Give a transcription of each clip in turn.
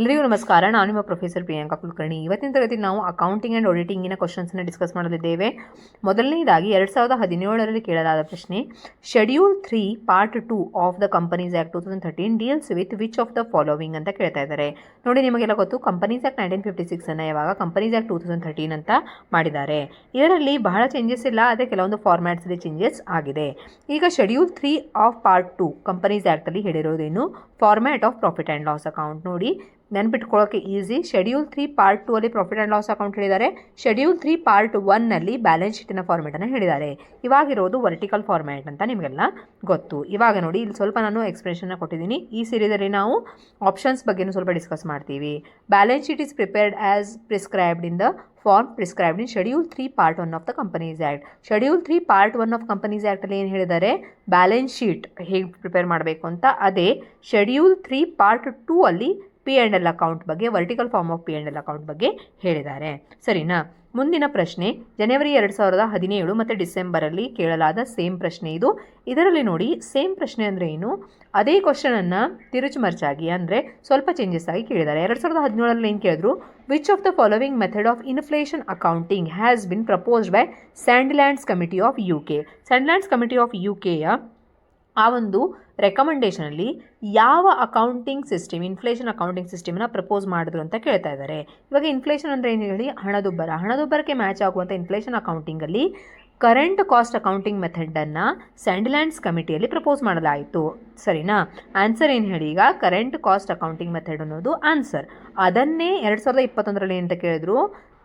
ಎಲ್ಲರಿಗೂ ನಮಸ್ಕಾರ. ನಾನು ನಿಮ್ಮ ಪ್ರೊಫೆಸರ್ ಪ್ರಿಯಾಂಕಾ ಕುಲಕರ್ಣಿ. ಇವತ್ತಿನ ತರಗತಿ ನಾವು ಅಕೌಂಟಿಂಗ್ ಆ್ಯಂಡ್ ಆಡಿಟಿಂಗಿನ ಕ್ವಶನ್ಸನ್ನು ಡಿಸ್ಕಸ್ ಮಾಡಲಿದ್ದೇವೆ. ಮೊದಲನೇದಾಗಿ ಎರಡು ಸಾವಿರದ ಹದಿನೇಳರಲ್ಲಿ ಕೇಳಲಾದ ಪ್ರಶ್ನೆ schedule three part two of the companies act two thousand thirteen deals with which of the following ಅಂತ ಕೇಳ್ತಾ ಇದ್ದಾರೆ. ನೋಡಿ, ನಿಮಗೆಲ್ಲ ಗೊತ್ತು ಕಂಪನೀಸ್ ಆ್ಯಕ್ಟ್ ನೈನ್ಟೀನ್ ಫಿಫ್ಟಿ ಸಿಕ್ಸನ್ನು ಯಾವಾಗ companies act two thousand thirteen ಅಂತ ಮಾಡಿದ್ದಾರೆ. ಇದರಲ್ಲಿ ಬಹಳ ಚೇಂಜಸ್ ಇಲ್ಲ, ಅದೇ ಕೆಲವೊಂದು ಫಾರ್ಮ್ಯಾಟ್ಸಲ್ಲಿ ಚೇಂಜಸ್ ಆಗಿದೆ. ಈಗ schedule three of part two companies ಆ್ಯಕ್ಟಲ್ಲಿ ಹೇಳಿರೋದೇನು? Format of profit and loss account ನೋಡಿ ನೆನ್ಪಿಟ್ಕೊಳ್ಳೋಕೆ easy schedule three part two ಅಲ್ಲಿ ಪ್ರಾಫಿಟ್ ಆ್ಯಂಡ್ ಲಾಸ್ ಅಕೌಂಟ್ ಹೇಳಿದ್ದಾರೆ. ಶೆಡ್ಯೂಲ್ ತ್ರೀ ಪಾರ್ಟ್ ಒನ್ನಲ್ಲಿ ಬ್ಯಾಲೆನ್ಸ್ ಶೀಟಿನ ಫಾರ್ಮೇಟನ್ನು ಹೇಳಿದ್ದಾರೆ. ಇವಾಗಿರೋದು ವರ್ಟಿಕಲ್ ಫಾರ್ಮ್ಯಾಟ್ ಅಂತ ನಿಮಗೆಲ್ಲ ಗೊತ್ತು. ಇವಾಗ ನೋಡಿ, ಇಲ್ಲಿ ಸ್ವಲ್ಪ ನಾನು ಎಕ್ಸ್ಪ್ರೆಷನ್ನ ಕೊಟ್ಟಿದ್ದೀನಿ. ಈ ಸೀರಿಯಲ್ಲಿ ನಾವು ಆಪ್ಷನ್ಸ್ ಬಗ್ಗೆನೂ ಸ್ವಲ್ಪ ಡಿಸ್ಕಸ್ ಮಾಡ್ತೀವಿ. Balance sheet is prepared as prescribed in the form prescribed in schedule three part one of the companies act schedule three part one of companies ಆ್ಯಕ್ಟಲ್ಲಿ ಏನು ಹೇಳಿದ್ದಾರೆ? ಬ್ಯಾಲೆನ್ಸ್ ಶೀಟ್ ಹೇಗೆ ಪ್ರಿಪೇರ್ ಮಾಡಬೇಕು ಅಂತ. ಅದೇ ಶೆಡ್ಯೂಲ್ ತ್ರೀ ಪಾರ್ಟ್ ಟೂ ಅಲ್ಲಿ P and L account ಬಗ್ಗೆ vertical form of P and L account ಬಗ್ಗೆ ಹೇಳಿದ್ದಾರೆ. ಸರಿನಾ? ಮುಂದಿನ ಪ್ರಶ್ನೆ, ಜನವರಿ ಎರಡು ಸಾವಿರದ ಹದಿನೇಳು ಮತ್ತು ಡಿಸೆಂಬರಲ್ಲಿ ಕೇಳಲಾದ ಸೇಮ್ ಪ್ರಶ್ನೆ ಇದು. ಇದರಲ್ಲಿ ನೋಡಿ ಸೇಮ್ ಪ್ರಶ್ನೆ ಅಂದರೆ ಏನು? ಅದೇ ಕ್ವಶನನ್ನು ತಿರುಚುಮರ್ಚಾಗಿ ಅಂದರೆ ಸ್ವಲ್ಪ ಚೇಂಜಸ್ ಆಗಿ ಕೇಳಿದ್ದಾರೆ. ಎರಡು ಸಾವಿರದ ಹದಿನೇಳರಲ್ಲಿ ಏನು ಕೇಳಿದ್ರು? Which of the following method of inflation accounting has been proposed by Sandilands committee of U K Sandilands committee of U ಕೆಯ ಆ ಒಂದು ರೆಕಮೆಂಡೇಷನಲ್ಲಿ ಯಾವ ಅಕೌಂಟಿಂಗ್ ಸಿಸ್ಟಮ್ ಇನ್ಫ್ಲೇಷನ್ ಅಕೌಂಟಿಂಗ್ ಸಿಸ್ಟಮ್ನ ಪ್ರಪೋಸ್ ಮಾಡಿದ್ರು ಅಂತ ಕೇಳ್ತಾ ಇದ್ದಾರೆ. ಇವಾಗ ಇನ್ಫ್ಲೇಷನ್ ಅಂದರೆ ಏನು ಹೇಳಿ? ಹಣದುಬ್ಬರ. ಹಣದುಬ್ಬರಕ್ಕೆ ಮ್ಯಾಚ್ ಆಗುವಂಥ ಇನ್ಫ್ಲೇಷನ್ ಅಕೌಂಟಿಂಗಲ್ಲಿ ಕರೆಂಟ್ ಕಾಸ್ಟ್ ಅಕೌಂಟಿಂಗ್ ಮೆಥಡನ್ನು ಸ್ಯಾಂಡ್ಲ್ಯಾಂಡ್ಸ್ ಕಮಿಟಿಯಲ್ಲಿ ಪ್ರಪೋಸ್ ಮಾಡಲಾಯಿತು. ಸರಿನಾ? ಆನ್ಸರ್ ಏನು ಹೇಳಿ? ಈಗ ಕರೆಂಟ್ ಕಾಸ್ಟ್ ಅಕೌಂಟಿಂಗ್ ಮೆಥಡ್ ಅನ್ನೋದು ಆನ್ಸರ್ ಅದನ್ನೇ ಎರಡು ಸಾವಿರದ ಇಪ್ಪತ್ತೊಂದರಲ್ಲಿ ಅಂತ ಕೇಳಿದ್ರು.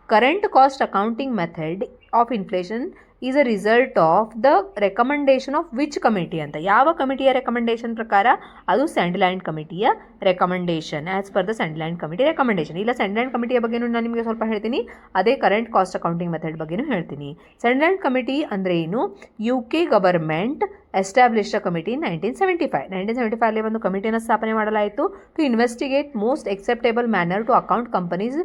Current cost accounting method of inflation is a result of the recommendation of which committee ಅಂತ? ಯಾವ ಕಮಿಟಿಯ ರೆಕಮೆಂಡೇಶನ್ ಪ್ರಕಾರ? ಅದು ಸ್ಯಾಂಡ್ಲ್ಯಾಂಡ್ ಕಮಿಟಿಯ recommendation as per the Sandilands committee recommendation ಇಲ್ಲ ಸ್ಯಾಂಡ್ಲ್ಯಾಂಡ್ ಕಮಿಟಿಯ ಬಗ್ಗೆನೂ ನಾನು ನಿಮಗೆ ಸ್ವಲ್ಪ ಹೇಳ್ತೀನಿ. ಅದೇ ಕರೆಂಟ್ ಕಾಸ್ಟ್ ಅಕೌಂಟಿಂಗ್ ಮೆಥಡ್ ಬಗ್ಗೆನೂ ಹೇಳ್ತೀನಿ. ಸ್ಯಾಂಡ್ಲ್ಯಾಂಡ್ ಕಮಿಟಿ ಅಂದರೆ ಏನು? U K government establish committee nineteen seventy five nineteen seventy ಫೈವ್ಲಿ ಒಂದು ಕಮಿಟಿಯನ್ನು ಸ್ಥಾಪನೆ ಮಾಡಲಾಯಿತು. To investigate most acceptable manner to account companies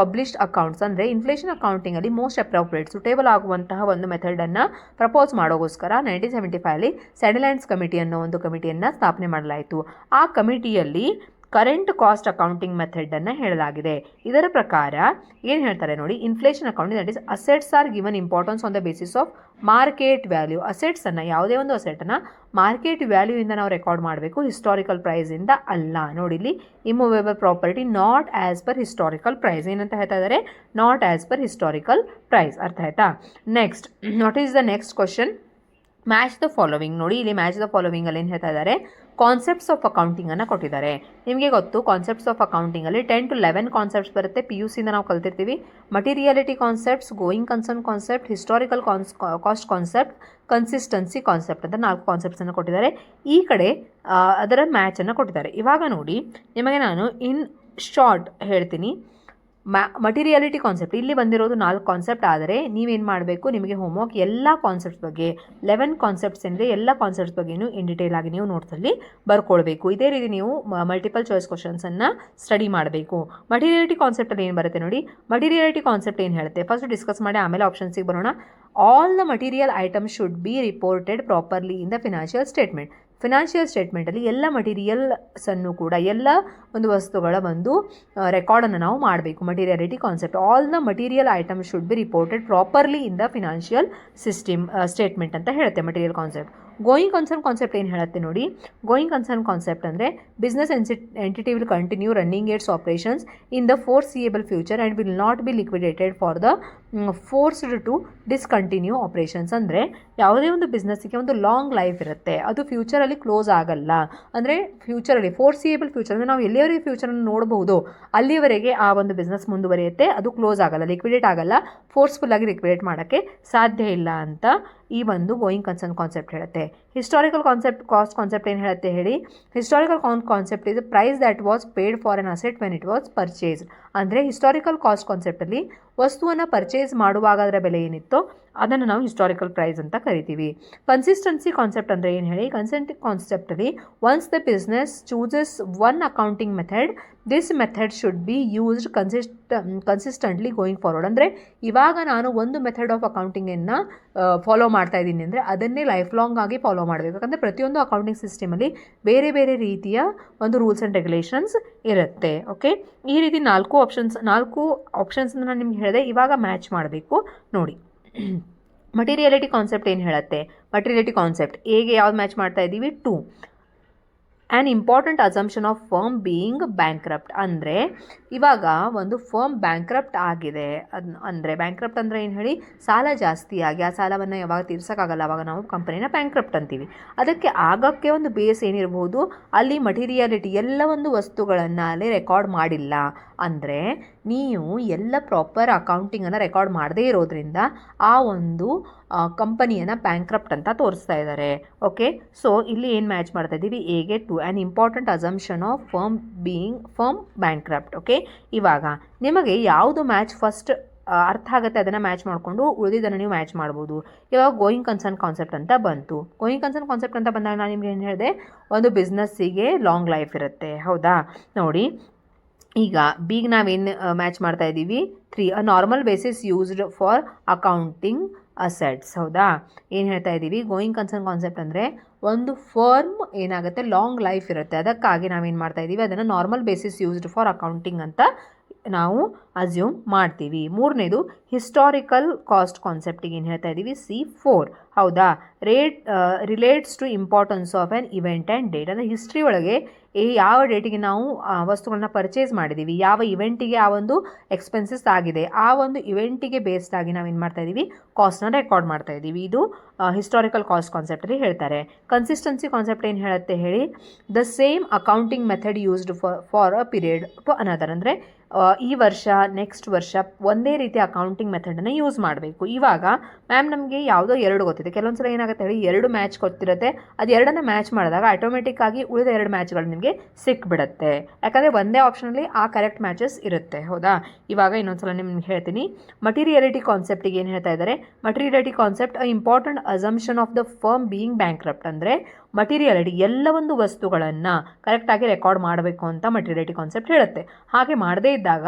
published accounts ಅಂದರೆ ಇನ್ಫ್ಲೇಷನ್ ಅಕೌಂಟಿಂಗಲ್ಲಿ ಮೋಸ್ಟ್ ಅಪ್ರೋಪ್ರಿಯೇಟ್ ಸುಟೇಬಲ್ ಆಗುವಂತಹ ಒಂದು ಮೆಥಡನ್ನು ಪ್ರಪೋಸ್ ಮಾಡೋಗೋಸ್ಕರ ನೈನ್ಟೀನ್ ಸೆವೆಂಟಿ ಫೈವ್ಲಿ ಸ್ಯಾಟಲೈನ್ಸ್ ಕಮಿಟಿ ಅನ್ನೋ ಒಂದು ಕಮಿಟಿಯನ್ನು ಸ್ಥಾಪನೆ ಮಾಡಲಾಯಿತು. ಆ ಕಮಿಟಿಯಲ್ಲಿ ಕರೆಂಟ್ ಕಾಸ್ಟ್ ಅಕೌಂಟಿಂಗ್ ಮೆಥಡನ್ನು ಹೇಳಲಾಗಿದೆ. ಇದರ ಪ್ರಕಾರ ಏನು ಹೇಳ್ತಾರೆ ನೋಡಿ inflation accounting that is assets are given importance on the basis of market value ಅಸೆಟ್ಸನ್ನು ಯಾವುದೇ ಒಂದು ಅಸೆಟನ್ನು ಮಾರ್ಕೆಟ್ ವ್ಯಾಲ್ಯೂಯಿಂದ ನಾವು ರೆಕಾರ್ಡ್ ಮಾಡಬೇಕು ಹಿಸ್ಟಾರಿಕಲ್ ಪ್ರೈಸಿಂದ ಅಲ್ಲ. ನೋಡಿ, ಇಲ್ಲಿ immovable property not as per historical price ಏನಂತ ಹೇಳ್ತಾ ಇದ್ದಾರೆ? Not as per historical price ಅರ್ಥ ಆಯ್ತಾ? Next what is the next question match the following ನೋಡಿ, ಇಲ್ಲಿ ಮ್ಯಾಚ್ ದ ಫಾಲೋವಿಂಗಲ್ಲಿ ಏನು ಹೇಳ್ತಾ ಇದ್ದಾರೆ? ಕಾನ್ಸೆಪ್ಟ್ಸ್ ಆಫ್ ಅಕೌಂಟಿಂಗನ್ನು ಕೊಟ್ಟಿದ್ದಾರೆ. ನಿಮಗೆ ಗೊತ್ತು ಕಾನ್ಸೆಪ್ಟ್ಸ್ ಆಫ್ ಅಕೌಂಟಿಂಗಲ್ಲಿ ಟೆನ್ ಟು ಲೆವೆನ್ ಕಾನ್ಸೆಪ್ಟ್ಸ್ ಬರುತ್ತೆ. ಪಿ ಯು ಸಿಯಿಂದ ನಾವು ಕಲ್ತಿರ್ತೀವಿ. Materiality concepts going concern concept historical cons cost concept consistency concept ಅಂತ ನಾಲ್ಕು ಕಾನ್ಸೆಪ್ಟ್ಸನ್ನು ಕೊಟ್ಟಿದ್ದಾರೆ. ಈ ಕಡೆ ಅದರ ಮ್ಯಾಚನ್ನು ಕೊಟ್ಟಿದ್ದಾರೆ. ಇವಾಗ ನೋಡಿ, ನಿಮಗೆ ನಾನು ಇನ್ ಶಾರ್ಟ್ ಹೇಳ್ತೀನಿ. ಮ್ಯಾ ಮಟೀರಿಯಾಲಿಟಿ ಕಾನ್ಸೆಪ್ಟ್ ಇಲ್ಲಿ ಬಂದಿರೋದು ನಾಲ್ಕು ಕಾನ್ಸೆಪ್ಟ್ ಆದರೆ ನೀವೇನು ಮಾಡಬೇಕು? ನಿಮಗೆ ಹೋಮ್ವರ್ಕ್ ಎಲ್ಲ ಕಾನ್ಸೆಪ್ಟ್ಸ್ ಬಗ್ಗೆ ಲೆವೆನ್ ಕಾನ್ಸೆಪ್ಟ್ಸ್ ಎಂದರೆ ಎಲ್ಲ ಕಾನ್ಸೆಪ್ಟ್ಸ್ ಬಗ್ಗೆನೂ ಇನ್ ಡಿಟೇಲ್ ಆಗಿ ನೀವು ನೋಟ್ಸಲ್ಲಿ ಬರ್ಕೊಳ್ಬೇಕು. ಇದೇ ರೀತಿ ನೀವು ಮಲ್ಟಿಪಲ್ ಚಾಯ್ಸ್ ಕ್ವಶನ್ಸನ್ನು ಸ್ಟಡಿ ಮಾಡಬೇಕು. ಮಟೀರಿಯಾಲಿಟಿ ಕಾನ್ಸೆಪ್ಟಲ್ಲಿ ಏನು ಬರುತ್ತೆ ನೋಡಿ? ಮಟೀರಿಯಾಲಿಟಿ ಕಾನ್ಸೆಪ್ಟ್ ಏನು ಹೇಳುತ್ತೆ? ಫಸ್ಟ್ ಡಿಸ್ಕಸ್ ಮಾಡಿ, ಆಮೇಲೆ ಆಪ್ಷನ್ಸಿಗೆ ಬರೋಣ. All the material item should be reported properly in the financial statement financial ಸ್ಟೇಟ್ಮೆಂಟಲ್ಲಿ ಎಲ್ಲ ಮಟೀರಿಯಲ್ಸನ್ನು ಕೂಡ, ಎಲ್ಲ ಒಂದು ವಸ್ತುಗಳ ಒಂದು ರೆಕಾರ್ಡನ್ನು ನಾವು ಮಾಡಬೇಕು. Materiality concept all the material item should be reported properly in the financial system statement ಅಂತ ಹೇಳುತ್ತೆ material concept going concern concept ಏನು ಹೇಳುತ್ತೆ ನೋಡಿ ಗೋಯಿಂಗ್ ಕನ್ಸರ್ನ್ ಕಾನ್ಸೆಪ್ಟ್ ಅಂದರೆ business NC entity will continue running its operations in the foreseeable future and will not be liquidated for the forced to discontinue operations ಅಂದರೆ ಯಾವುದೇ ಒಂದು ಬಿಸ್ನೆಸ್ಸಿಗೆ ಒಂದು long life ಇರುತ್ತೆ. ಅದು ಫ್ಯೂಚರಲ್ಲಿ ಕ್ಲೋಸ್ ಆಗಲ್ಲ. ಅಂದರೆ ಫ್ಯೂಚರಲ್ಲಿ ಫೋರ್ಸಿಯೇಬಲ್ ಫ್ಯೂಚರ್ ಅಂದರೆ ನಾವು ಎಲ್ಲಿಯವರೆಗೆ ಫ್ಯೂಚರನ್ನು ನೋಡಬಹುದು? ಅಲ್ಲಿಯವರೆಗೆ ಆ ಒಂದು ಬಿಸ್ನೆಸ್ ಮುಂದುವರಿಯುತ್ತೆ. ಅದು ಕ್ಲೋಸ್ ಆಗಲ್ಲ ಲಿಕ್ವಿಡೇಟ್ ಆಗಲ್ಲ. ಫೋರ್ಸ್ಫುಲ್ಲಾಗಿ ಲಿಕ್ವಿಡೇಟ್ ಮಾಡೋಕ್ಕೆ ಸಾಧ್ಯ ಇಲ್ಲ ಅಂತ ಈ ಒಂದು ಗೋಯಿಂಗ್ ಕನ್ಸರ್ನ್ ಕಾನ್ಸೆಪ್ಟ್ ಹೇಳುತ್ತೆ. ಹಿಸ್ಟಾರಿಕಲ್ ಕಾನ್ಸೆಪ್ಟ್ ಕಾಸ್ಟ್ ಕಾನ್ಸೆಪ್ಟ್ ಏನು ಹೇಳುತ್ತೆ ಹೇಳಿ? Historical con concept is price that was paid for an asset when it was purchase ಅಂದರೆ ಹಿಸ್ಟಾರಿಕಲ್ ಕಾಸ್ಟ್ ಕಾನ್ಸೆಪ್ಟಲ್ಲಿ ವಸ್ತುವನ್ನು ಪರ್ಚೇಸ್ ಮಾಡುವಾಗ ಅದರ ಬೆಲೆ ಏನಿತ್ತೋ ಅದನ್ನು ನಾವು ಹಿಸ್ಟಾರಿಕಲ್ ಪ್ರೈಸ್ ಅಂತ ಕರಿತೀವಿ. ಕನ್ಸಿಸ್ಟೆನ್ಸಿ ಕಾನ್ಸೆಪ್ಟ್ ಅಂದರೆ ಏನು ಹೇಳಿ? Consent ಕಾನ್ಸೆಪ್ಟಲ್ಲಿ once the business chooses one accounting method this method should be used consist consistently going forward ಅಂದರೆ ಇವಾಗ ನಾನು ಒಂದು ಮೆಥಡ್ ಆಫ್ ಅಕೌಂಟಿಂಗನ್ನು ಫಾಲೋ ಮಾಡ್ತಾ ಇದ್ದೀನಿ ಅಂದರೆ ಅದನ್ನೇ ಲೈಫ್ ಲಾಂಗ್ ಆಗಿ ಫಾಲೋ ಮಾಡಬೇಕು. ಯಾಕಂದರೆ ಪ್ರತಿಯೊಂದು ಅಕೌಂಟಿಂಗ್ ಸಿಸ್ಟಮಲ್ಲಿ ಬೇರೆ ಬೇರೆ ರೀತಿಯ ಒಂದು ರೂಲ್ಸ್ ಆ್ಯಂಡ್ ರೆಗ್ಯುಲೇಷನ್ಸ್ ಇರುತ್ತೆ. ಓಕೆ ಈ ರೀತಿ ನಾಲ್ಕು ಆಪ್ಷನ್ಸ್ ನಾಲ್ಕು ಆಪ್ಷನ್ಸ್ ನಾನು ನಿಮ್ಗೆ ಹೇಳಿದೆ. ಇವಾಗ ಮ್ಯಾಚ್ ಮಾಡಬೇಕು. ನೋಡಿ. ಮಟೀರಿಯಾಲಿಟಿ ಕಾನ್ಸೆಪ್ಟ್ ಏನು ಹೇಳುತ್ತೆ? ಮಟೀರಿಯಾಲಿಟಿ ಕಾನ್ಸೆಪ್ಟ್ ಹೇಗೆ ಯಾವ್ದು ಮ್ಯಾಚ್ ಮಾಡ್ತಾ ಇದ್ದೀವಿ? To an important assumption of firm being bankrupt ಅಂದರೆ ಇವಾಗ ಒಂದು ಫರ್ಮ್ ಬ್ಯಾಂಕ್ರಪ್ಟ್ ಆಗಿದೆ. ಅದ್ ಅಂದರೆ ಬ್ಯಾಂಕ್ರಪ್ಟ್ ಅಂದರೆ ಏನು ಹೇಳಿ? ಸಾಲ ಜಾಸ್ತಿ ಆಗಿ ಆ ಸಾಲವನ್ನು ಯಾವಾಗ ತೀರ್ಸೋಕ್ಕಾಗಲ್ಲ. ಅವಾಗ ನಾವು ಕಂಪನಿನ ಬ್ಯಾಂಕ್ರಪ್ಟ್ ಅಂತೀವಿ. ಅದಕ್ಕೆ ಆಗೋಕ್ಕೆ ಒಂದು ಬೇಸ್ ಏನಿರ್ಬೋದು? ಅಲ್ಲಿ ಮಟೀರಿಯಾಲಿಟಿ ಎಲ್ಲ ಒಂದು ವಸ್ತುಗಳನ್ನು ಅಲ್ಲಿ ರೆಕಾರ್ಡ್ ಮಾಡಿಲ್ಲ. ಅಂದರೆ ನೀವು ಎಲ್ಲ ಪ್ರಾಪರ್ ಅಕೌಂಟಿಂಗನ್ನು ರೆಕಾರ್ಡ್ ಮಾಡದೇ ಇರೋದ್ರಿಂದ ಆ ಒಂದು ಕಂಪನಿಯನ್ನು ಬ್ಯಾಂಕ್ರಪ್ಟ್ ಅಂತ ತೋರಿಸ್ತಾ ಇದ್ದಾರೆ ಓಕೆ ಸೊ ಇಲ್ಲಿ ಏನು ಮ್ಯಾಚ್ ಮಾಡ್ತಾ ಇದ್ದೀವಿ? ಎಗೆ to an important assumption of firm being firm bankrupt okay ಇವಾಗ ನಿಮಗೆ ಯಾವುದು ಮ್ಯಾಚ್ ಫಸ್ಟ್ ಅರ್ಥ ಆಗುತ್ತೆ ಅದನ್ನು ಮ್ಯಾಚ್ ಮಾಡಿಕೊಂಡು ಉಳಿದಿದ್ದನ್ನು ನೀವು ಮ್ಯಾಚ್ ಮಾಡ್ಬೋದು. ಇವಾಗ ಗೋಯಿಂಗ್ ಕನ್ಸರ್ನ್ ಕಾನ್ಸೆಪ್ಟ್ ಅಂತ ಬಂತು. ಗೋಯಿಂಗ್ ಕನ್ಸರ್ನ್ ಕಾನ್ಸೆಪ್ಟ್ ಅಂತ ಬಂದಾಗ ನಾನು ನಿಮ್ಗೆ ಏನು ಹೇಳಿದೆ? ಒಂದು ಬಿಸ್ನೆಸ್ಸಿಗೆ ಲಾಂಗ್ ಲೈಫ್ ಇರುತ್ತೆ. ಹೌದಾ? ನೋಡಿ, ಈಗ ಬೀಗ್ ನಾವೇನು ಮ್ಯಾಚ್ ಮಾಡ್ತಾ ಇದ್ದೀವಿ? Three a normal basis used for accounting assets ಹೌದಾ? ಏನು ಹೇಳ್ತಾ ಇದ್ದೀವಿ ಗೋಯಿಂಗ್ ಕನ್ಸರ್ನ್ ಕಾನ್ಸೆಪ್ಟ್ ಅಂದರೆ ಒಂದು ಫರ್ಮ್ ಏನಾಗುತ್ತೆ? ಲಾಂಗ್ ಲೈಫ್ ಇರುತ್ತೆ. ಅದಕ್ಕಾಗಿ ನಾವೇನು ಮಾಡ್ತಾ ಇದ್ದೀವಿ ಅದನ್ನು normal basis used for accounting ಅಂತ ನಾವು ಅಸ್ಯೂಮ್ ಮಾಡ್ತೀವಿ. ಮೂರನೇದು ಹಿಸ್ಟಾರಿಕಲ್ ಕಾಸ್ಟ್ ಕಾನ್ಸೆಪ್ಟಿಗೆ ಏನು ಹೇಳ್ತಾ ಇದ್ದೀವಿ ಸಿ ಫೋರ್ ಹೌದಾ? Rate relates to importance of an event and date ಅಂದರೆ ಹಿಸ್ಟ್ರಿ ಒಳಗೆ ಈ ಯಾವ ಡೇಟಿಗೆ ನಾವು ವಸ್ತುಗಳನ್ನ ಪರ್ಚೇಸ್ ಮಾಡಿದ್ದೀವಿ ಯಾವ ಇವೆಂಟಿಗೆ ಆ ಒಂದು ಎಕ್ಸ್ಪೆನ್ಸಸ್ ಆಗಿದೆ. ಆ ಒಂದು ಇವೆಂಟಿಗೆ ಬೇಸ್ಡ್ ಆಗಿ ನಾವು ಏನು ಮಾಡ್ತಾ ಇದ್ದೀವಿ ಕಾಸ್ಟ್ನ ರೆಕಾರ್ಡ್ ಮಾಡ್ತಾ ಇದ್ದೀವಿ ಇದು ಹಿಸ್ಟಾರಿಕಲ್ ಕಾಸ್ಟ್ ಕಾನ್ಸೆಪ್ಟಲ್ಲಿ ಹೇಳ್ತಾರೆ. ಕನ್ಸಿಸ್ಟೆನ್ಸಿ ಕಾನ್ಸೆಪ್ಟ್ ಏನು ಹೇಳುತ್ತೆ ಹೇಳಿ? The same accounting method used for for a period to another ಅಂದರೆ ಈ ವರ್ಷ ನೆಕ್ಸ್ಟ್ ವರ್ಷ ಒಂದೇ ರೀತಿ ಅಕೌಂಟಿಂಗ್ ಮೆಥಡನ್ನು ಯೂಸ್ ಮಾಡಬೇಕು. ಇವಾಗ ಮ್ಯಾಮ್ ನಮಗೆ ಯಾವುದೋ ಎರಡು ಗೊತ್ತಿದೆ. ಕೆಲವೊಂದು ಸಲ ಏನಾಗುತ್ತೆ ಹೇಳಿ, ಎರಡು ಮ್ಯಾಚ್ ಗೊತ್ತಿರುತ್ತೆ ಅದು ಎರಡನ್ನ ಮ್ಯಾಚ್ ಮಾಡಿದಾಗ ಆಟೋಮೆಟಿಕ್ ಆಗಿ ಉಳಿದ ಎರಡು ಮ್ಯಾಚ್ಗಳು ನಿಮಗೆ ಸಿಕ್ಬಿಡುತ್ತೆ. ಯಾಕಂದರೆ ಒಂದೇ ಆಪ್ಷನಲ್ಲಿ ಆ ಕರೆಕ್ಟ್ ಮ್ಯಾಚಸ್ ಇರುತ್ತೆ. ಹೌದಾ? ಇವಾಗ ಇನ್ನೊಂದು ಸಲ ನಿಮ್ಗೆ ಹೇಳ್ತೀನಿ. ಮಟೀರಿಯಾಲಿಟಿ ಕಾನ್ಸೆಪ್ಟಿಗೆ ಏನು ಹೇಳ್ತಾ ಇದ್ದಾರೆ materiality concept a important assumption of the firm being bankrupt ಅಂದರೆ ಮಟೀರಿಯಾಲಿಟಿ ಎಲ್ಲ ಒಂದು ವಸ್ತುಗಳನ್ನು ಕರೆಕ್ಟಾಗಿ ರೆಕಾರ್ಡ್ ಮಾಡಬೇಕು ಅಂತ ಮಟೀರಿಯಾಲಿಟಿ ಕಾನ್ಸೆಪ್ಟ್ ಹೇಳುತ್ತೆ. ಹಾಗೆ ಮಾಡದೇ ಇದ್ದಾಗ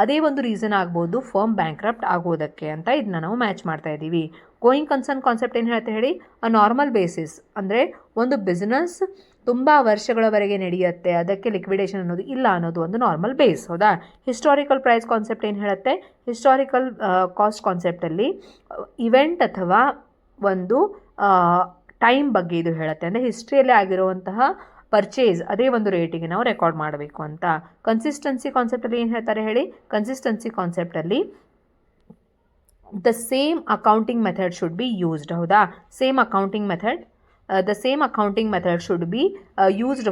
ಅದೇ ಒಂದು ರೀಸನ್ ಆಗ್ಬೋದು ಫರ್ಮ್ ಬ್ಯಾಂಕ್ರಪ್ಟ್ ಆಗೋದಕ್ಕೆ ಅಂತ ಇದನ್ನ ನಾವು ಮ್ಯಾಚ್ ಮಾಡ್ತಾ ಇದ್ದೀವಿ. ಗೋಯಿಂಗ್ ಕನ್ಸರ್ನ್ ಕಾನ್ಸೆಪ್ಟ್ ಏನು ಹೇಳ್ತಾ ಹೇಳಿ? ಅ ನಾರ್ಮಲ್ ಬೇಸಿಸ್ ಅಂದರೆ ಒಂದು ಬಿಸ್ನೆಸ್ ತುಂಬ ವರ್ಷಗಳವರೆಗೆ ನಡೆಯುತ್ತೆ, ಅದಕ್ಕೆ ಲಿಕ್ವಿಡೇಷನ್ ಅನ್ನೋದು ಇಲ್ಲ ಅನ್ನೋದು ಒಂದು ನಾರ್ಮಲ್ ಬೇಸ್ ಹೌದಾ? ಹಿಸ್ಟಾರಿಕಲ್ ಪ್ರೈಸ್ ಕಾನ್ಸೆಪ್ಟ್ ಏನು ಹೇಳುತ್ತೆ? ಹಿಸ್ಟಾರಿಕಲ್ ಕಾಸ್ಟ್ ಕಾನ್ಸೆಪ್ಟಲ್ಲಿ ಇವೆಂಟ್ ಅಥವಾ ಒಂದು ಟೈಮ್ ಬಗ್ಗೆ ಇದು ಹೇಳುತ್ತೆ. ಅಂದರೆ ಹಿಸ್ಟ್ರಿಯಲ್ಲೇ ಆಗಿರುವಂತಹ ಪರ್ಚೇಸ್ ಅದೇ ಒಂದು ರೇಟಿಗೆ ನಾವು ರೆಕಾರ್ಡ್ ಮಾಡಬೇಕು ಅಂತ. ಕನ್ಸಿಸ್ಟೆನ್ಸಿ ಕಾನ್ಸೆಪ್ಟಲ್ಲಿ ಏನು ಹೇಳ್ತಾರೆ ಹೇಳಿ? Consistency ಕಾನ್ಸೆಪ್ಟಲ್ಲಿ the same accounting method should be used ಹೌದಾ? Same accounting method the same accounting method should be used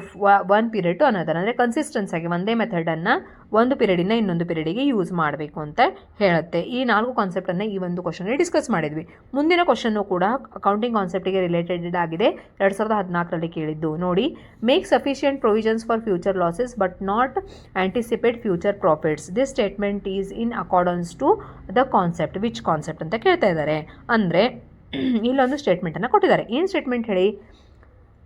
one period to another ಅಂದರೆ ಕನ್ಸಿಸ್ಟೆನ್ಸ್ ಆಗಿ ಒಂದೇ ಮೆಥಡನ್ನು ಒಂದು ಪೀರಿಯಡಿಂದ ಇನ್ನೊಂದು ಪೀರಿಯಡಿಗೆ ಯೂಸ್ ಮಾಡಬೇಕು ಅಂತ ಹೇಳುತ್ತೆ. ಈ ನಾಲ್ಕು ಕಾನ್ಸೆಪ್ಟನ್ನು ಈ ಒಂದು ಕ್ವಶನಲ್ಲಿ ಡಿಸ್ಕಸ್ ಮಾಡಿದ್ವಿ. ಮುಂದಿನ ಕ್ವಶನ್ನು ಕೂಡ ಅಕೌಂಟಿಂಗ್ ಕಾನ್ಸೆಪ್ಟಿಗೆ ರಿಲೇಟೆಡ್ ಆಗಿದೆ. ಎರಡು ಸಾವಿರದ ಹದಿನಾಲ್ಕರಲ್ಲಿ ಕೇಳಿದ್ದು. ನೋಡಿ make sufficient provisions for future losses but not anticipate future profits this statement is in accordance to the concept which concept ಅಂತ ಕೇಳ್ತಾ ಇದ್ದಾರೆ. ಅಂದರೆ ಇಲ್ಲೊಂದು ಸ್ಟೇಟ್ಮೆಂಟನ್ನು ಕೊಟ್ಟಿದ್ದಾರೆ. ಏನು ಸ್ಟೇಟ್ಮೆಂಟ್ ಹೇಳಿ?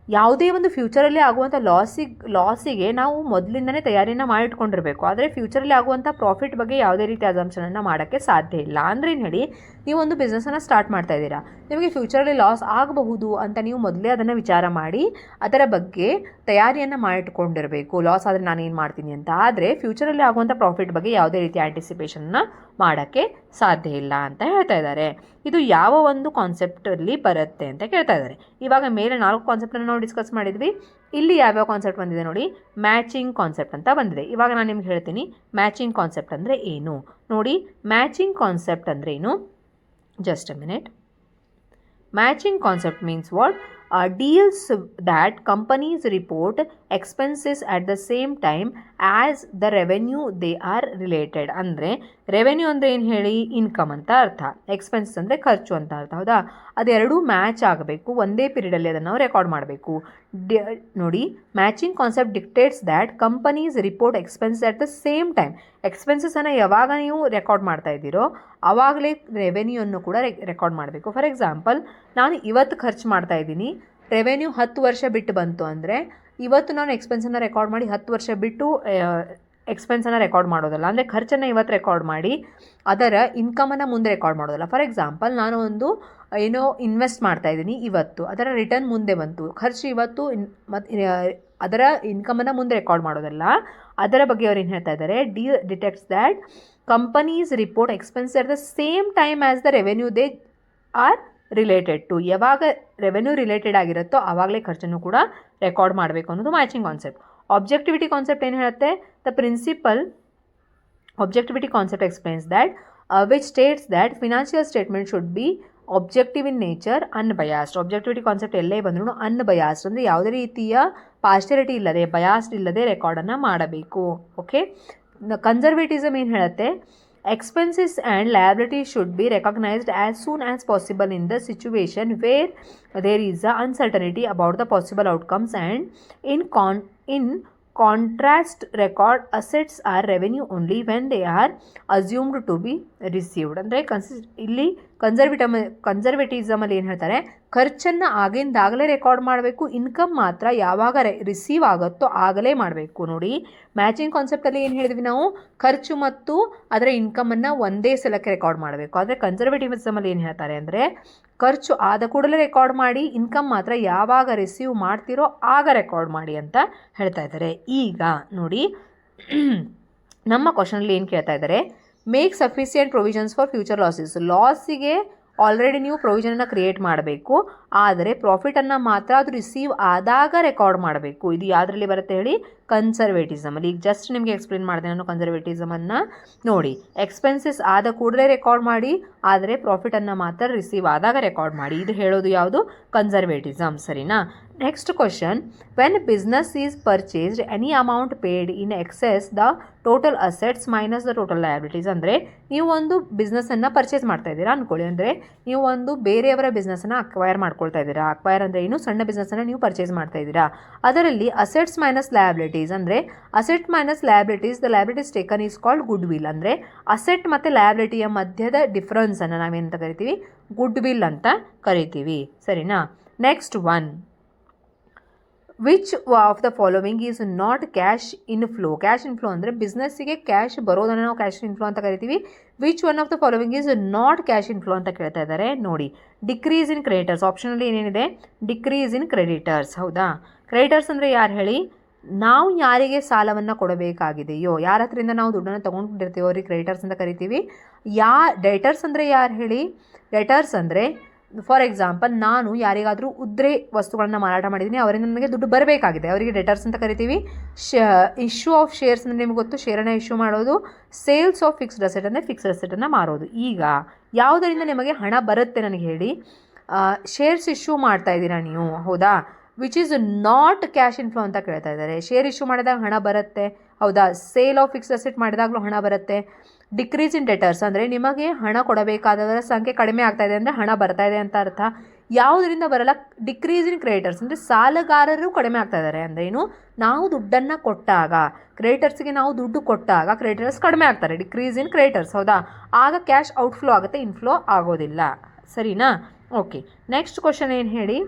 ಯಾವುದೇ ಒಂದು ಫ್ಯೂಚರಲ್ಲಿ ಆಗುವಂಥ ಲಾಸಿಗೆ ಲಾಸಿಗೆ ನಾವು ಮೊದಲಿಂದನೇ ತಯಾರಿನ ಮಾಡಿಟ್ಕೊಂಡಿರಬೇಕು. ಆದರೆ ಫ್ಯೂಚರಲ್ಲಿ ಆಗುವಂಥ ಪ್ರಾಫಿಟ್ ಬಗ್ಗೆ ಯಾವುದೇ ರೀತಿ ಅಸಂಪ್ಷನನ್ನು ಮಾಡೋಕ್ಕೆ ಸಾಧ್ಯ ಇಲ್ಲ. ಅಂದರೆ ಏನು ಹೇಳಿ? ನೀವು ಒಂದು ಬಿಸ್ನೆಸ್ಸನ್ನು ಸ್ಟಾರ್ಟ್ ಮಾಡ್ತಾ ಇದ್ದೀರಾ. ನಿಮಗೆ ಫ್ಯೂಚರಲ್ಲಿ ಲಾಸ್ ಆಗಬಹುದು ಅಂತ ನೀವು ಮೊದಲೇ ಅದನ್ನು ವಿಚಾರ ಮಾಡಿ, ಅದರ ಬಗ್ಗೆ ತಯಾರಿಯನ್ನು ಮಾಡಿಟ್ಕೊಂಡಿರಬೇಕು. ಲಾಸ್ ಆದರೆ ನಾನು ಏನು ಮಾಡ್ತೀನಿ ಅಂತ. ಆದರೆ ಫ್ಯೂಚರಲ್ಲಿ ಆಗುವಂಥ ಪ್ರಾಫಿಟ್ ಬಗ್ಗೆ ಯಾವುದೇ ರೀತಿ ಆ್ಯಂಟಿಸಿಪೇಷನ್ನ ಮಾಡೋಕ್ಕೆ ಸಾಧ್ಯ ಇಲ್ಲ ಅಂತ ಹೇಳ್ತಾ ಇದ್ದಾರೆ. ಇದು ಯಾವ ಒಂದು ಕಾನ್ಸೆಪ್ಟಲ್ಲಿ ಬರುತ್ತೆ ಅಂತ ಕೇಳ್ತಾ ಇದ್ದಾರೆ. ಇವಾಗ ಮೇಲೆ ನಾಲ್ಕು ಕಾನ್ಸೆಪ್ಟನ್ನು ನಾವು ಡಿಸ್ಕಸ್ ಮಾಡಿದ್ವಿ. ಇಲ್ಲಿ ಯಾವ್ಯಾವ ಕಾನ್ಸೆಪ್ಟ್ ಬಂದಿದೆ ನೋಡಿ? ಮ್ಯಾಚಿಂಗ್ ಕಾನ್ಸೆಪ್ಟ್ ಅಂತ ಬಂದಿದೆ. ಇವಾಗ ನಾನು ನಿಮ್ಗೆ ಹೇಳ್ತೀನಿ ಮ್ಯಾಚಿಂಗ್ ಕಾನ್ಸೆಪ್ಟ್ ಅಂದರೆ ಏನು? ನೋಡಿ ಮ್ಯಾಚಿಂಗ್ ಕಾನ್ಸೆಪ್ಟ್ ಅಂದರೆ ಏನು? Just a minute matching concept means what deals that companies report expenses at the same time as the revenue they are related ಅಂದರೆ ರೆವೆನ್ಯೂ ಅಂದರೆ ಏನು ಹೇಳಿ? ಇನ್ಕಮ್ ಅಂತ ಅರ್ಥ. ಎಕ್ಸ್ಪೆನ್ಸಸ್ ಅಂದರೆ ಖರ್ಚು ಅಂತ ಅರ್ಥ, ಹೌದಾ? ಅದೆರಡೂ ಮ್ಯಾಚ್ ಆಗಬೇಕು. ಒಂದೇ ಪೀರಿಯಡಲ್ಲಿ ಅದನ್ನು ನಾವು ರೆಕಾರ್ಡ್ ಮಾಡಬೇಕು. ನೋಡಿ matching concept dictates that companies report expense at the same time ಎಕ್ಸ್ಪೆನ್ಸಸನ್ನು ಯಾವಾಗ ನೀವು ರೆಕಾರ್ಡ್ ಮಾಡ್ತಾ ಇದ್ದೀರೋ ಆವಾಗಲೇ ರೆವೆನ್ಯೂವನ್ನು ಕೂಡ ರೆಕಾರ್ಡ್ ಮಾಡಬೇಕು. ಫಾರ್ ಎಕ್ಸಾಂಪಲ್ ನಾನು ಇವತ್ತು ಖರ್ಚು ಮಾಡ್ತಾ ಇದ್ದೀನಿ. ರೆವೆನ್ಯೂ ಹತ್ತು ವರ್ಷ ಬಿಟ್ಟು ಬಂತು ಅಂದರೆ ಇವತ್ತು ನಾನು ಎಕ್ಸ್ಪೆನ್ಸನ್ನು ರೆಕಾರ್ಡ್ ಮಾಡಿ ಹತ್ತು ವರ್ಷ ಬಿಟ್ಟು ಎಕ್ಸ್ಪೆನ್ಸನ್ನು ರೆಕಾರ್ಡ್ ಮಾಡೋದಲ್ಲ. ಅಂದರೆ ಖರ್ಚನ್ನು ಇವತ್ತು ರೆಕಾರ್ಡ್ ಮಾಡಿ, ಅದರ ಇನ್ಕಮನ್ನು ಮುಂದೆ ರೆಕಾರ್ಡ್ ಮಾಡೋದಲ್ಲ. ಫಾರ್ ಎಕ್ಸಾಂಪಲ್ ನಾನು ಒಂದು, ಏನೋ ಇನ್ವೆಸ್ಟ್ ಮಾಡ್ತಾ ಇದ್ದೀನಿ ಇವತ್ತು, ಅದರ ರಿಟರ್ನ್ ಮುಂದೆ ಬಂತು. ಖರ್ಚು ಇವತ್ತು ಇನ್ ಮತ್ತು ಅದರ ಇನ್ಕಮನ್ನು ಮುಂದೆ ರೆಕಾರ್ಡ್ ಮಾಡೋದಲ್ಲ. ಅದರ ಬಗ್ಗೆ ಅವ್ರು ಏನು ಹೇಳ್ತಾ ಇದ್ದಾರೆ? D detects that companies report expense at the same time as the revenue they are related to ಯಾವಾಗ ರೆವೆನ್ಯೂ ರಿಲೇಟೆಡ್ ಆಗಿರುತ್ತೋ ಆವಾಗಲೇ ಖರ್ಚನ್ನು ಕೂಡ ರೆಕಾರ್ಡ್ ಮಾಡಬೇಕು ಅನ್ನೋದು ಮ್ಯಾಚಿಂಗ್ ಕಾನ್ಸೆಪ್ಟ್ ಆಬ್ಜೆಕ್ಟಿವಿಟಿ ಕಾನ್ಸೆಪ್ಟ್ ಏನು ಹೇಳುತ್ತೆ? The principle objectivity concept explains that which states that financial statement should be objective in nature unbiased objectivity concept ಎಲ್ಲೇ ಬಂದ್ರೂ ಅನ್ಬಯಾಸ್ಡ್ ಅಂದರೆ ಯಾವುದೇ ರೀತಿಯ ಪಾಸ್ಟಿರಿಟಿ ಇಲ್ಲದೆ ಬಯಾಸ್ಡ್ ಇಲ್ಲದೆ ರೆಕಾರ್ಡನ್ನು ಮಾಡಬೇಕು. ಓಕೆ ಕನ್ಸರ್ವೇಟಿಸಮ್ ಏನು ಹೇಳುತ್ತೆ? expenses and liability should be recognised as soon as possible in the situation where there is a uncertainty about the possible outcomes and in con in contrast record assets are revenue only when they are assumed to be received ಅಂದರೆ ಕನ್ಸಿಸ್ ಇಲ್ಲಿ ಕನ್ಸರ್ವೇಟಮ್ ಕನ್ಸರ್ವೇಟಿಸಮಲ್ಲಿ ಏನು ಹೇಳ್ತಾರೆ, ಖರ್ಚನ್ನು ಆಗಿಂದಾಗಲೇ record ಮಾಡಬೇಕು income ಮಾತ್ರ ಯಾವಾಗ receive ಆಗುತ್ತೋ ಆಗಲೇ ಮಾಡಬೇಕು. ನೋಡಿ ಮ್ಯಾಚಿಂಗ್ ಕಾನ್ಸೆಪ್ಟಲ್ಲಿ ಏನು ಹೇಳಿದ್ವಿ ನಾವು? ಖರ್ಚು ಮತ್ತು ಅದರ ಇನ್ಕಮನ್ನು ಒಂದೇ ಸಲಕ್ಕೆ ರೆಕಾರ್ಡ್ ಮಾಡಬೇಕು. ಆದರೆ ಕನ್ಸರ್ವೇಟಿವಿಸಮಲ್ಲಿ ಏನು ಹೇಳ್ತಾರೆ ಅಂದರೆ, ಖರ್ಚು ಆದ ಕೂಡಲೇ ರೆಕಾರ್ಡ್ ಮಾಡಿ ಇನ್ಕಮ್ ಮಾತ್ರ ಯಾವಾಗ ರಿಸೀವ್ ಮಾಡ್ತಿರೋ ಆಗ ರೆಕಾರ್ಡ್ ಮಾಡಿ ಅಂತ ಹೇಳ್ತಾ ಇದ್ದಾರೆ. ಈಗ ನೋಡಿ, ನಮ್ಮ ಕ್ವಶನಲ್ಲಿ ಏನು ಕೇಳ್ತಾ ಇದ್ದಾರೆ? Make sufficient provisions for future losses ಲಾಸಿಗೆ already ನೀವು ಪ್ರೊವಿಷನನ್ನು ಕ್ರಿಯೇಟ್ ಮಾಡಬೇಕು. ಆದರೆ ಪ್ರಾಫಿಟನ್ನು ಮಾತ್ರ ಅದು ರಿಸೀವ್ ಆದಾಗ ರೆಕಾರ್ಡ್ ಮಾಡಬೇಕು. ಇದು ಯಾವುದರಲ್ಲಿ ಬರುತ್ತೆ ಹೇಳಿ? ಕನ್ಸರ್ವೇಟಿಸಮಲ್ಲಿ ಈಗ ಜಸ್ಟ್ ನಿಮಗೆ ಎಕ್ಸ್ಪ್ಲೇನ್ ಮಾಡಿದೆ ನಾನು ಕನ್ಸರ್ವೇಟಿಸಮನ್ನು ನೋಡಿ. ಎಕ್ಸ್ಪೆನ್ಸಸ್ ಆದ ಕೂಡಲೇ ರೆಕಾರ್ಡ್ ಮಾಡಿ, ಆದರೆ ಪ್ರಾಫಿಟನ್ನು ಮಾತ್ರ ರಿಸೀವ್ ಆದಾಗ ರೆಕಾರ್ಡ್ ಮಾಡಿ. ಇದು ಹೇಳೋದು ಯಾವುದು? ಕನ್ಸರ್ವೇಟಿಸಮ್ ಸರಿನಾ? Next question when business is purchased any amount paid in excess the total assets minus the total liabilities ಅಂದರೆ, ನೀವು ಒಂದು ಬಿಸ್ನೆಸ್ಸನ್ನು ಪರ್ಚೇಸ್ ಮಾಡ್ತಾ ಇದ್ದೀರಾ ಅಂದ್ಕೊಳ್ಳಿ ಅಂದರೆ, ನೀವು ಒಂದು ಬೇರೆಯವರ ಬಿಸ್ನೆಸ್ಸನ್ನು ಅಕ್ವೈರ್ ಮಾಡ್ಕೊಳ್ತಾ ಇದ್ದೀರಾ. ಅಕ್ವೈರ್ ಅಂದರೆ ಏನು? ಸಣ್ಣ ಬಿಸ್ನೆಸ್ಸನ್ನು ನೀವು ಪರ್ಚೇಸ್ ಮಾಡ್ತಾ ಇದ್ದೀರಾ. ಅದರಲ್ಲಿ ಅಸೆಟ್ಸ್ ಮೈನಸ್ ಲಯಬಿಲಿಟೀಸ್ ಅಂದರೆ asset minus liabilities the liabilities taken is called goodwill ಅಂದರೆ ಅಸೆಟ್ ಮತ್ತು ಲಯಬಿಲಿಟಿಯ ಮಧ್ಯದ ಡಿಫ್ರೆನ್ಸನ್ನು ನಾವೇನಂತ ಕರಿತೀವಿ? ಗುಡ್ ವಿಲ್ ಅಂತ ಕರಿತೀವಿ. ಸರಿನಾ? Next one which of the following is not cash inflow cash inflow ಅಂದರೆ ಬಿಸ್ನೆಸ್ಸಿಗೆ ಕ್ಯಾಶ್ ಬರೋದನ್ನು ನಾವು ಕ್ಯಾಶ್ ಇನ್ಫ್ಲೋ ಅಂತ ಕರಿತೀವಿ. Which one of the following is not cash inflow ಅಂತ ಕೇಳ್ತಾ ಇದ್ದಾರೆ? ನೋಡಿ. ಡಿಕ್ರೀಸ್ ಇನ್ ಕ್ರೆಡಿಟರ್ಸ್ ಆಪ್ಷನಲ್ಲಿ ಏನೇನಿದೆ? ಡಿಕ್ರೀಸ್ ಇನ್ ಕ್ರೆಡಿಟರ್ಸ್ ಹೌದಾ? ಕ್ರೆಡಿಟರ್ಸ್ ಅಂದರೆ ಯಾರು ಹೇಳಿ? ನಾವು ಯಾರಿಗೆ ಸಾಲವನ್ನು ಕೊಡಬೇಕಾಗಿದೆಯೋ, ಯಾರ ಹತ್ರದಿಂದ ನಾವು ದುಡ್ಡನ್ನು ತೊಗೊಂಡಿರ್ತೀವೋ ಅವ್ರಿಗೆ ಕ್ರೆಡಿಟರ್ಸ್ ಅಂತ ಕರಿತೀವಿ. ಯಾ ಡೆಟರ್ಸ್ ಅಂದರೆ ಯಾರು ಹೇಳಿ? ಡೆಟರ್ಸ್ ಅಂದರೆ ಫಾರ್ ಎಕ್ಸಾಂಪಲ್ ನಾನು ಯಾರಿಗಾದರೂ ಉದ್ರೆ ವಸ್ತುಗಳನ್ನ ಮಾರಾಟ ಮಾಡಿದ್ದೀನಿ, ಅವರಿಂದ ನನಗೆ ದುಡ್ಡು ಬರಬೇಕಾಗಿದೆ. ಅವರಿಗೆ ಡೆಟರ್ಸ್ ಅಂತ ಕರಿತೀವಿ. ಶ ಇಶ್ಯೂ ಆಫ್ ಶೇರ್ಸ್ ಅಂದರೆ ನಿಮ್ಗೆ ಗೊತ್ತು ಶೇರನ್ನು ಇಶ್ಯೂ ಮಾಡೋದು ಸೇಲ್ಸ್ ಆಫ್ ಫಿಕ್ಸ್ಡ್ ಅಸೆಟ್ ಅಂದರೆ ಫಿಕ್ಸ್ಡ್ ಅಸೆಟನ್ನು ಮಾರೋದು. ಈಗ ಯಾವುದರಿಂದ ನಿಮಗೆ ಹಣ ಬರುತ್ತೆ ನನಗೆ ಹೇಳಿ ಶೇರ್ಸ್ ಇಶ್ಯೂ ಮಾಡ್ತಾ ಇದ್ದೀರಾ ನೀವು? ಹೌದಾ? Which is not cash inflow ಅಂತ ಕೇಳ್ತಾ ಇದ್ದಾರೆ. ಶೇರ್ ಇಶ್ಯೂ ಮಾಡಿದಾಗ ಹಣ ಬರುತ್ತೆ. ಹೌದಾ? ಸೇಲ್ ಆಫ್ ಫಿಕ್ಸ್ ಅಸೆಟ್ ಮಾಡಿದಾಗಲೂ ಹಣ ಬರುತ್ತೆ. ಡಿಕ್ರೀಸ್ ಇನ್ ಡೆಟರ್ಸ್ ಅಂದರೆ ನಿಮಗೆ ಹಣ ಕೊಡಬೇಕಾದವರ ಸಂಖ್ಯೆ ಕಡಿಮೆ ಆಗ್ತಾ ಇದೆ ಅಂದರೆ ಹಣ ಬರ್ತಾ ಇದೆ ಅಂತ ಅರ್ಥ. ಯಾವುದರಿಂದ ಬರಲ್ಲ? ಡಿಕ್ರೀಸ್ ಇನ್ ಕ್ರೆಡಿಟರ್ಸ್ ಅಂದರೆ ಸಾಲಗಾರರು ಕಡಿಮೆ ಆಗ್ತಾ ಇದ್ದಾರೆ ಅಂದರೆ ಏನು? ನಾವು ದುಡ್ಡನ್ನು ಕೊಟ್ಟಾಗ ಕ್ರೆಡಿಟರ್ಸ್ಗೆ ನಾವು ದುಡ್ಡು ಕೊಟ್ಟಾಗ ಕ್ರೆಡಿಟರ್ಸ್ ಕಡಿಮೆ ಆಗ್ತಾರೆ. ಡಿಕ್ರೀಸ್ ಇನ್ ಕ್ರೆಡಿಟರ್ಸ್ ಹೌದಾ? ಆಗ ಕ್ಯಾಶ್ ಔಟ್ಫ್ಲೋ ಆಗುತ್ತೆ ಇನ್ಫ್ಲೋ ಆಗೋದಿಲ್ಲ. ಸರಿನಾ? ಓಕೆ ನೆಕ್ಸ್ಟ್ ಕ್ವಶನ್ ಏನು ಹೇಳಿ?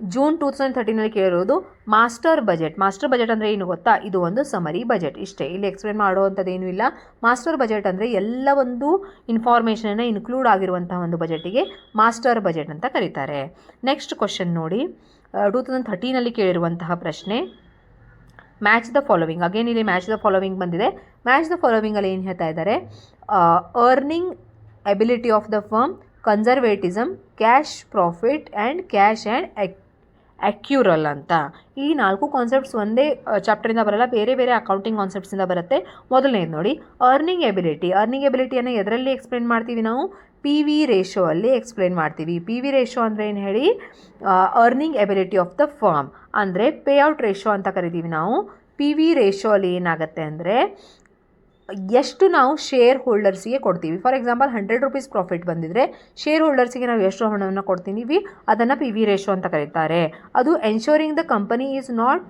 ಜೂನ್ ಟೂ ತೌಸಂಡ್ ಥರ್ಟೀನಲ್ಲಿ ಕೇಳಿರೋದು ಮಾಸ್ಟರ್ ಬಜೆಟ್. ಮಾಸ್ಟರ್ ಬಜೆಟ್ ಅಂದರೆ ಏನು ಗೊತ್ತಾ? ಇದು ಒಂದು ಸಮರಿ ಬಜೆಟ್ ಇಷ್ಟೇ. ಇಲ್ಲಿ ಎಕ್ಸ್ಪ್ಲೇನ್ ಮಾಡುವಂಥದ್ದು ಏನೂ ಇಲ್ಲ. ಮಾಸ್ಟರ್ ಬಜೆಟ್ ಅಂದರೆ ಎಲ್ಲ ಒಂದು ಇನ್ಫಾರ್ಮೇಷನನ್ನು ಇನ್ಕ್ಲೂಡ್ ಆಗಿರುವಂತಹ ಒಂದು ಬಜೆಟಿಗೆ ಮಾಸ್ಟರ್ ಬಜೆಟ್ ಅಂತ ಕರೀತಾರೆ. ನೆಕ್ಸ್ಟ್ ಕ್ವಶನ್ ನೋಡಿ. ಟೂ ತೌಸಂಡ್ ಥರ್ಟೀನಲ್ಲಿ ಕೇಳಿರುವಂತಹ ಪ್ರಶ್ನೆ. ಮ್ಯಾಚ್ ದ ಫಾಲೋವಿಂಗ್ ಅಗೇನ್ ಇಲ್ಲಿ ಮ್ಯಾಚ್ ದ ಫಾಲೋವಿಂಗ್ ಬಂದಿದೆ. ಮ್ಯಾಚ್ ದ ಫಾಲೋವಿಂಗಲ್ಲಿ ಏನು ಹೇಳ್ತಾ ಇದ್ದಾರೆ? Earning ability of the firm conservatism cash profit and cash and accrual ಅಂತ. ಈ ನಾಲ್ಕು ಕಾನ್ಸೆಪ್ಟ್ಸ್ ಒಂದೇ ಚಾಪ್ಟರಿಂದ ಬರಲ್ಲ, ಬೇರೆ ಬೇರೆ ಅಕೌಂಟಿಂಗ್ ಕಾನ್ಸೆಪ್ಟ್ಸಿಂದ ಬರುತ್ತೆ. ಮೊದಲನೇದು ನೋಡಿ ಅರ್ನಿಂಗ್ ಎಬಿಲಿಟಿ ಅರ್ನಿಂಗ್ ಎಬಿಲಿಟಿಯನ್ನು ಎದರಲ್ಲಿ ಎಕ್ಸ್ಪ್ಲೇನ್ ಮಾಡ್ತೀವಿ ನಾವು? ಪಿ ವಿ ರೇಷೋ ಅಲ್ಲಿ ಎಕ್ಸ್ಪ್ಲೇನ್ ಮಾಡ್ತೀವಿ. ಪಿ ವಿ ರೇಷೋ ಅಂದರೆ ಏನು ಹೇಳಿ? Earning ability of the firm ಅಂದರೆ ಪೇ ಔಟ್ ರೇಷೋ ಅಂತ ಕರಿತೀವಿ ನಾವು. ಪಿ ವಿ ರೇಷೋ ಅಲ್ಲಿ ಏನಾಗುತ್ತೆ ಅಂದರೆ ಎಷ್ಟು ನಾವು ಶೇರ್ ಹೋಲ್ಡರ್ಸಿಗೆ ಕೊಡ್ತೀವಿ? For example hundred rupees profit ಬಂದಿದ್ರೆ ಶೇರ್ ಹೋಲ್ಡರ್ಸಿಗೆ ನಾವು ಎಷ್ಟು ಹಣವನ್ನು ಕೊಡ್ತೀವಿ? ಅದನ್ನು ಪಿ ವಿ ರೇಷೋ ಅಂತ ಕರೀತಾರೆ. ಅದು ensuring the company is not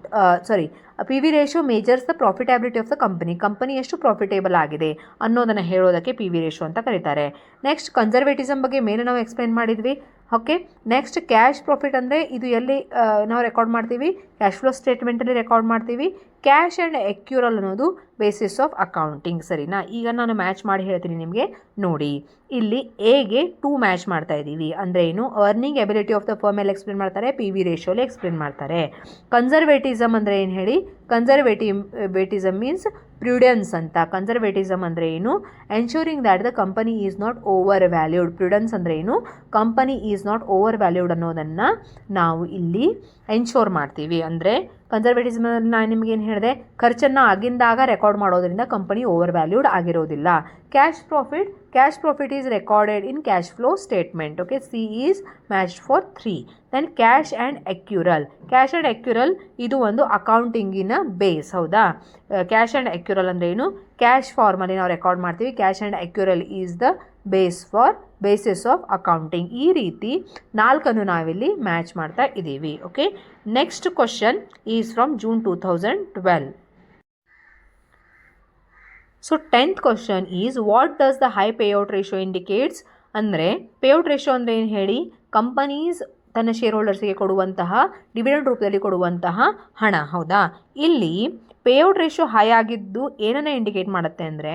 sorry P V ratio measures the profitability of the company company ಎಷ್ಟು ಪ್ರಾಫಿಟೇಬಲ್ ಆಗಿದೆ ಅನ್ನೋದನ್ನು ಹೇಳೋದಕ್ಕೆ ಪಿ ವಿ ರೇಷೋ ಅಂತ ಕರೀತಾರೆ. ನೆಕ್ಸ್ಟ್ ಕನ್ಸರ್ವೇಟಿಸಮ್ ಬಗ್ಗೆ ಮೇಲೆ ನಾವು ಎಕ್ಸ್ಪ್ಲೈನ್ ಮಾಡಿದ್ವಿ. ಓಕೆ ನೆಕ್ಸ್ಟ್ ಕ್ಯಾಶ್ ಪ್ರಾಫಿಟ್ ಅಂದರೆ ಇದು ಎಲ್ಲಿ ನಾವು ರೆಕಾರ್ಡ್ ಮಾಡ್ತೀವಿ? ಕ್ಯಾಶ್ ಫ್ಲೋ ಸ್ಟೇಟ್ಮೆಂಟಲ್ಲಿ ರೆಕಾರ್ಡ್ ಮಾಡ್ತೀವಿ. ಕ್ಯಾಶ್ ಆ್ಯಂಡ್ ಎಕ್ಯೂರಲ್ ಅನ್ನೋದು ಬೇಸಿಸ್ ಆಫ್ ಅಕೌಂಟಿಂಗ್ ಸರಿನಾ? ಈಗ ನಾನು ಮ್ಯಾಚ್ ಮಾಡಿ ಹೇಳ್ತೀನಿ ನಿಮಗೆ. ನೋಡಿ, ಇಲ್ಲಿ ಎಗೆ ಟೂ ಮ್ಯಾಚ್ ಮಾಡ್ತಾ ಇದ್ದೀವಿ. ಅಂದರೆ ಏನು? Earning ability of the firm explain ಮಾಡ್ತಾರೆ? ಪಿ ವಿ ರೇಷೋಲಿ ಎಕ್ಸ್ಪ್ಲೇನ್ ಮಾಡ್ತಾರೆ. ಕನ್ಸರ್ವೇಟಿಸಮ್ ಅಂದರೆ ಏನು ಹೇಳಿ? ಕನ್ಸರ್ವೇಟಿವ್ ವೇಟಿಸಮ್ ಮೀನ್ಸ್ ಪ್ರುಡೆನ್ಸ್ ಅಂತ. ಕನ್ಸರ್ವೇಟಿಸಮ್ ಅಂದರೆ ಏನು? Ensuring that the company is not over valued prudence ಅಂದರೆ ಏನು? Company is not over valued ಅನ್ನೋದನ್ನು ನಾವು ಇಲ್ಲಿ ಎನ್ಶೋರ್ ಮಾಡ್ತೀವಿ. ಅಂದರೆ ಕನ್ಸರ್ವೇಟಿಸಮ್ ನಾನು ನಿಮಗೇನು ಹೇಳಿದೆ? ಖರ್ಚನ್ನು ಆಗಿಂದಾಗ ರೆಕಾರ್ಡ್ ಮಾಡೋದ್ರಿಂದ ಕಂಪನಿ ಓವರ್ ವ್ಯಾಲ್ಯೂಡ್ ಆಗಿರೋದಿಲ್ಲ. Cash profit cash profit is recorded in cash flow statement okay C is match for three then cash and accrual cash and accrual ಇದು ಒಂದು ಅಕೌಂಟಿಂಗಿನ ಬೇಸ್ ಹೌದಾ? ಕ್ಯಾಶ್ ಆ್ಯಂಡ್ ಎಕ್ಯುರಲ್ ಅಂದರೆ ಏನು? Cash ಫಾರ್ಮಲ್ಲಿ ನಾವು record ಮಾಡ್ತೀವಿ. Cash and accrual is the base for basis of accounting ಈ ರೀತಿ ನಾಲ್ಕನ್ನು ನಾವಿಲ್ಲಿ ಮ್ಯಾಚ್ ಮಾಡ್ತಾ ಇದ್ದೀವಿ okay next question is from June two thousand twelve so tenth question is what does the high payout ratio indicates ಅಂದರೆ payout ratio ಅಂದರೆ ಏನು ಹೇಳಿ? ಕಂಪನೀಸ್ ತನ್ನ ಶೇರ್ ಹೋಲ್ಡರ್ಸ್ಗೆ ಕೊಡುವಂತಹ ಡಿವಿಡೆಂಡ್ ರೂಪದಲ್ಲಿ ಕೊಡುವಂತಹ ಹಣ, ಹೌದಾ? ಇಲ್ಲಿ ಪೇಔಟ್ ರೇಷೋ ಹೈ ಆಗಿದ್ದು ಏನನ್ನು ಇಂಡಿಕೇಟ್ ಮಾಡುತ್ತೆ ಅಂದರೆ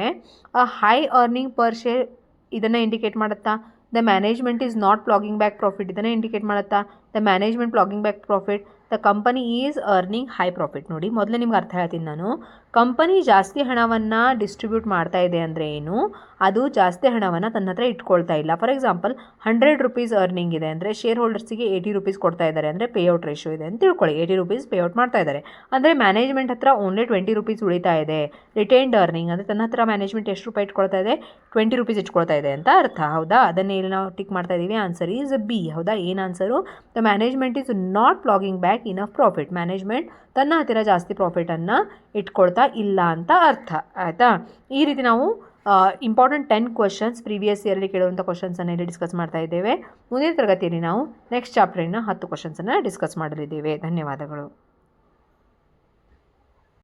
a high earning per share ಇದನ್ನು ಇಂಡಿಕೇಟ್ ಮಾಡುತ್ತಾ? The management is not ploughing back profit ಇದನ್ನು ಇಂಡಿಕೇಟ್ ಮಾಡುತ್ತಾ? The management ploughing back profit, the company is earning high profit. ನೋಡಿ, ಮೊದಲೇ ನಿಮ್ಗೆ ಅರ್ಥ ಹೇಳ್ತೀನಿ ನಾನು. ಕಂಪನಿ ಜಾಸ್ತಿ ಹಣವನ್ನು ಡಿಸ್ಟ್ರಿಬ್ಯೂಟ್ ಮಾಡ್ತಾ ಇದೆ ಅಂದರೆ ಏನು? ಅದು ಜಾಸ್ತಿ ಹಣವನ್ನು ತನ್ನ ಹತ್ರ ಇಟ್ಕೊಳ್ತಾ ಇಲ್ಲ. For example, hundred rupees earning ಇದೆ ಅಂದರೆ ಶೇರ್ ಹೋಲ್ಡರ್ಸಿಗೆ ಏಯ್ಟಿ ರುಪೀಸ್ ಕೊಡ್ತಾ ಇದ್ದಾರೆ ಅಂದರೆ ಪೇಔಟ್ ರೇಷೋ ಇದೆ ಅಂತ ತಿಳ್ಕೊಳ್ಳಿ. ಏಯ್ಟಿ ರುಪೀಸ್ ಪೇಔಟ್ ಮಾಡ್ತಾ ಇದ್ದಾರೆ. ಅಂದರೆ ಮ್ಯಾನೇಜ್ಮೆಂಟ್ ಹತ್ರ ಓನ್ಲಿ ಟ್ವೆಂಟಿ ರುಪೀಸ್ ಉಳಿತಾ ಇದೆ. ರಿಟೈನ್ಡ್ ಅರ್ನಿಂಗ್ ಅಂದರೆ ತನ್ನ ಹತ್ರ ಮ್ಯಾನೇಜ್ಮೆಂಟ್ ಎಷ್ಟು ರೂಪಾಯಿ ಇಟ್ಕೊಳ್ತಾ ಇದೆ? ಟ್ವೆಂಟಿ ರುಪೀಸ್ ಇಟ್ಕೊಳ್ತಾ ಇದೆ ಅಂತ ಅರ್ಥ. ಹೌದಾ? ಅದನ್ನೇ ಇಲ್ಲಿ ನಾವು ಟಿಕ್ ಮಾಡ್ತಾ ಇದ್ದೀವಿ ಆನ್ಸರ್ ಈಸ್ ಬಿ. ಹೌದಾ? ಏನು answer? The management is not ploughing back enough profit management ತನ್ನ ಹತ್ತಿರ ಜಾಸ್ತಿ ಪ್ರಾಫಿಟನ್ನು ಇಟ್ಕೊಳ್ತಾ ಇಲ್ಲ ಅಂತ ಅರ್ಥ. ಆಯಿತಾ? ಈ ರೀತಿ ನಾವು ಇಂಪಾರ್ಟೆಂಟ್ ಟೆನ್ ಕ್ವಶನ್ಸ್ ಪ್ರೀವಿಯಸ್ ಇಯರಲ್ಲಿ ಕೇಳುವಂಥ ಕ್ವಶನ್ಸನ್ನು ಇಲ್ಲಿ ಡಿಸ್ಕಸ್ ಮಾಡ್ತಾ ಇದ್ದೇವೆ. ಮುಂದಿನ ತರಗತಿಯಲ್ಲಿ ನಾವು ನೆಕ್ಸ್ಟ್ ಚಾಪ್ಟರಿನ ಹತ್ತು ಕ್ವಶನ್ಸನ್ನು ಡಿಸ್ಕಸ್ ಮಾಡಲಿದ್ದೇವೆ. ಧನ್ಯವಾದಗಳು.